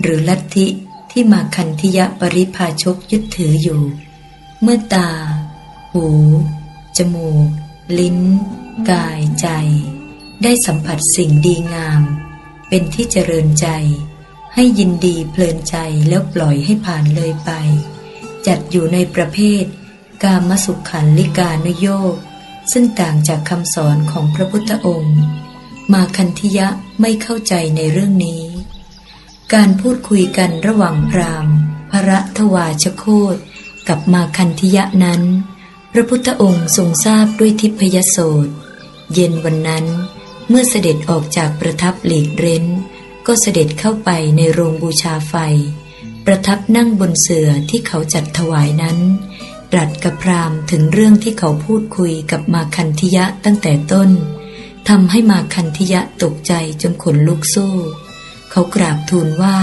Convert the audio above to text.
หรือลัทธิที่มาคันธิยะปริภาชกยึดถืออยู่ เมื่อตา หู จมูก ลิ้น กายใจ ได้สัมผัสสิ่งดีงาม เป็นที่เจริญใจ ให้ยินดีเพลินใจแล้วปล่อยให้ผ่านเลยไป จัดอยู่ในประเภท กามสุขขันลิกานุโยกซึ่งต่างจากคำสอนของพระพุทธองค์ มาคันธิยะไม่เข้าใจในเรื่องนี้ การพูดคุยกันระหว่างพราหมณ์ พระทวาชโคตกับมาคันธิยะนั้น พระพุทธองค์ทรงทราบด้วยทิพยโสตเย็นวันนั้น เมื่อเสด็จออกจากประทับหลีกเร้น ก็เสด็จเข้าไปในโรงบูชาไฟ ประทับนั่งบนเสื่อที่เขาจัดถวายนั้น ตรัสกับพราหมณ์ถึงเรื่องที่เขาพูดคุยกับมาคันธิยะตั้งแต่ต้นทำให้มาคันธิยะตกใจจนขนลุกสู้ เขากราบทูลว่า